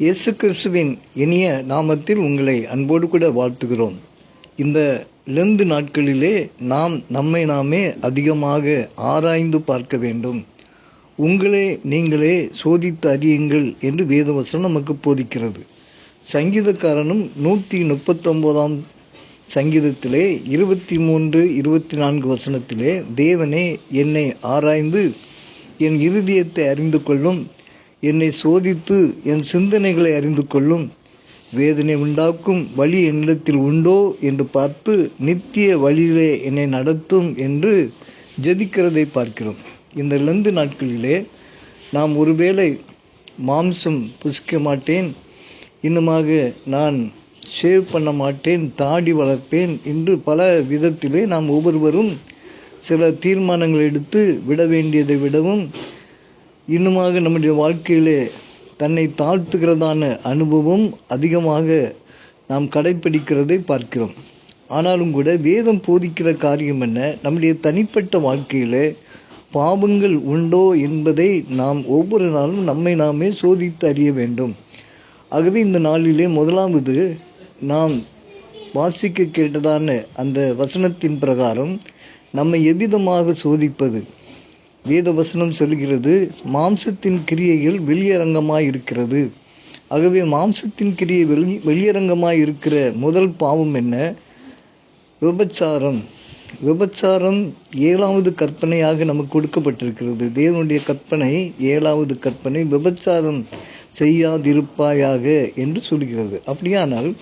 இயேசு கிறிஸ்துவின் இனிய நாமத்தில் உங்களை அன்போடு கூட வாழ்த்துகிறோம். இந்த லெந்து நாட்களிலே நாம் நம்மை நாமே அதிகமாக ஆராய்ந்து பார்க்க வேண்டும். உங்களே நீங்களே சோதித்து அறியுங்கள் என்று வேதவசனம் நமக்கு போதிக்கிறது. சங்கீதக்காரனும் நூற்றி முப்பத்தொம்போதாம் சங்கீதத்திலே இருபத்தி மூன்று இருபத்தி நான்கு வசனத்திலே தேவனே என்னை ஆராய்ந்து என் இருதயத்தை அறிந்து கொள்ளும். என்னை சோதித்து என் சிந்தனைகளை அறிந்து கொள்ளும். வேதனை உண்டாக்கும் வழி என்னிடத்தில் உண்டோ என்று பார்த்து நித்திய வழியிலே என்னை நடத்தும் என்று ஜெபிக்கிறதை பார்க்கிறோம். இந்த லந்து நாட்களிலே நாம் ஒருவேளை மாம்சம் புசிக்க மாட்டேன் இன்னுமாக நான் ஷேவ் பண்ண மாட்டேன் தாடி வளர்ப்பேன் என்று பல விதத்திலே நாம் ஒவ்வொருவரும் சில தீர்மானங்கள் எடுத்து விட வேண்டியதை விடவும் இன்னுமாக நம்முடைய வாழ்க்கையிலே தன்னை தாழ்த்துகிறதான அனுபவம் அதிகமாக நாம் கடைப்பிடிக்கிறதை பார்க்கிறோம். ஆனாலும் கூட வேதம் போதிக்கிற காரியம் என்ன? நம்முடைய தனிப்பட்ட வாழ்க்கையிலே பாவங்கள் உண்டோ என்பதை நாம் ஒவ்வொரு நாளும் நம்மை நாமே சோதித்து அறிய வேண்டும். ஆகவே இந்த நாளிலே முதலாவது நாம் வாசிக்க கேட்டதான அந்த வசனத்தின் பிரகாரம் நம்மை எவ்விதமாக சோதிப்பது? வேதவசனம் சொல்கிறது மாம்சத்தின் கிரியைகள் வெளியரங்கமாக இருக்கிறது ஆகவே மாம்சத்தின் கிரியை வெளி வெளியரங்கமாக இருக்கிற முதல் பாவம் என்ன? விபச்சாரம். விபச்சாரம் ஏழாவது கற்பனையாக நமக்கு கொடுக்கப்பட்டிருக்கிறது. தேவனுடைய கற்பனை ஏழாவது கற்பனை விபச்சாரம் செய்யாதிருப்பாயாக என்று சொல்கிறது. அப்படியானால்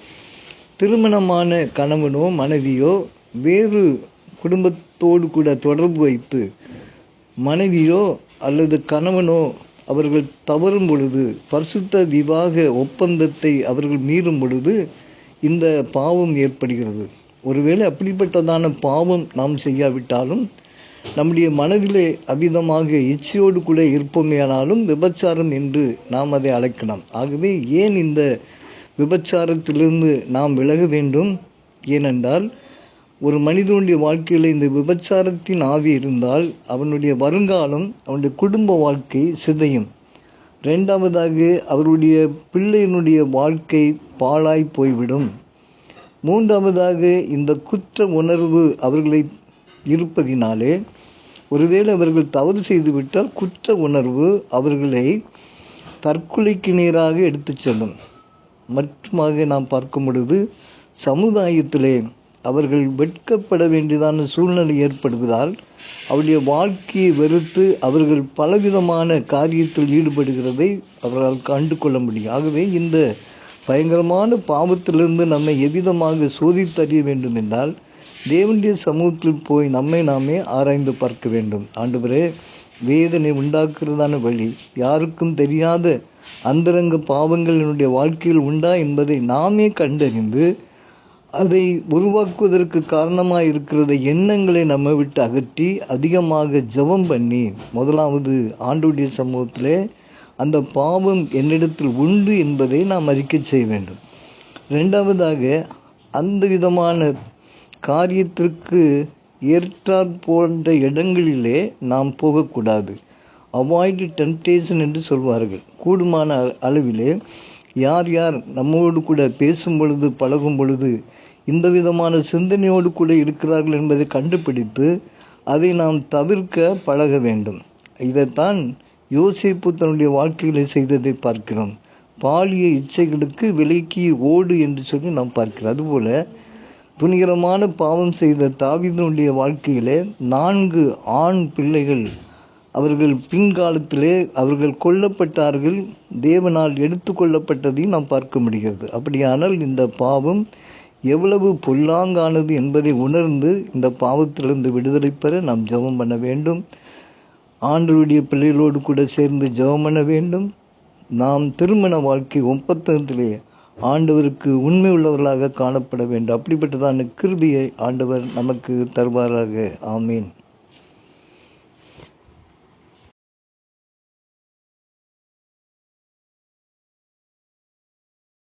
திருமணமான கணவனோ மனைவியோ வேறு குடும்பத்தோடு கூட தொடர்பு வைத்து மனைவியோ அல்லது கணவனோ அவர்கள் தவறும் பொழுது பரிசுத்த விவாக ஒப்பந்தத்தை அவர்கள் மீறும் பொழுது இந்த பாவம் ஏற்படுகிறது. ஒருவேளை அப்படிப்பட்டதான பாவம் நாம் செய்யாவிட்டாலும் நம்முடைய மனதிலே அபிதமாக இச்சையோடு கூட இருப்போமேயானாலும் விபச்சாரம் என்று நாம் அதை அழைக்கலாம். ஆகவே ஏன் இந்த விபச்சாரத்திலிருந்து நாம் விலக வேண்டும்? ஏனென்றால் ஒரு மனிதனுடைய வாழ்க்கையில் இந்த விபச்சாரத்தின் ஆவி இருந்தால் அவனுடைய வருங்காலம் அவனுடைய குடும்ப வாழ்க்கை சிதையும். ரெண்டாவதாக அவருடைய பிள்ளையினுடைய வாழ்க்கை பாழாய் போய்விடும். மூன்றாவதாக இந்த குற்ற உணர்வு அவர்களை இருப்பதினாலே ஒருவேளை அவர்கள் தவறு செய்துவிட்டால் குற்ற உணர்வு அவர்களை தற்கொலைக்கு நேராக எடுத்துச் செல்லும். மற்றுமாக நாம் பார்க்கும் பொழுது சமுதாயத்திலே அவர்கள் வெட்கப்பட வேண்டியதான சூழ்நிலை ஏற்படுவதால் அவருடைய வாழ்க்கையை வெறுத்து அவர்கள் பலவிதமான காரியத்தில் ஈடுபடுகிறதை அவரால் கண்டு கொள்ள முடியும். ஆகவே இந்த பயங்கரமான பாவத்திலிருந்து நம்மை எவ்விதமாக சோதித்தறிய வேண்டும் என்றால் தேவனுடைய சமூகத்தில் போய் நம்மை நாமே ஆராய்ந்து பார்க்க வேண்டும். ஆண்டவரே வேதனை உண்டாக்குறதான வழி யாருக்கும் தெரியாத அந்தரங்க பாவங்கள் என்னுடைய வாழ்க்கையில் உண்டா என்பதை நாமே கண்டறிந்து அதை உருவாக்குவதற்கு காரணமாக இருக்கிறத எண்ணங்களை நம்ம விட்டு அகற்றி அதிகமாக ஜபம் பண்ணி முதலாவது ஆண்டுடைய சமூகத்தில் அந்த பாவம் என்னிடத்தில் உண்டு என்பதை நாம் அறிக்கை செய்ய வேண்டும். ரெண்டாவதாக அந்த விதமான காரியத்திற்கு ஏற்றாற் போன்ற இடங்களிலே நாம் போகக்கூடாது. அவாய்டு டெம்டேஷன் என்று சொல்வார்கள். கூடுமான அளவிலே யார் யார் நம்மோடு கூட பேசும் பொழுது பழகும் பொழுது இந்த விதமான சிந்தனையோடு கூட இருக்கிறார்கள் என்பதை கண்டுபிடித்து அதை நாம் தவிர்க்க பழக வேண்டும். இதைத்தான் யோசிப்பு தன்னுடைய வாழ்க்கைகளை செய்ததை பார்க்கிறோம். பாலிய இச்சைகளுக்கு விலைக்கு ஓடு என்று சொல்லி நாம் பார்க்கிறோம். அதுபோல துணிகரமான பாவம் செய்த தாவிதனுடைய வாழ்க்கையிலே நான்கு ஆண் பிள்ளைகள் அவர்கள் பின்காலத்திலே அவர்கள் கொல்லப்பட்டார்கள் தேவனால் எடுத்து கொள்ளப்பட்டதையும் நாம் பார்க்க முடிகிறது. அப்படியானால் இந்த பாவம் எவ்வளவு பொல்லாங்கானது என்பதை உணர்ந்து இந்த பாவத்திலிருந்து விடுதலை பெற நாம் ஜெபம் பண்ண வேண்டும். ஆண்டருடைய பிள்ளைகளோடு கூட சேர்ந்து ஜெபம் பண்ண வேண்டும். நாம் திருமண வாழ்க்கை ஒப்பந்தத்திலே ஆண்டவருக்கு உண்மை உள்ளவர்களாக காணப்பட வேண்டும். அப்படிப்பட்டதான கிருதியை ஆண்டவர் நமக்கு தருவாராக. ஆமீன்.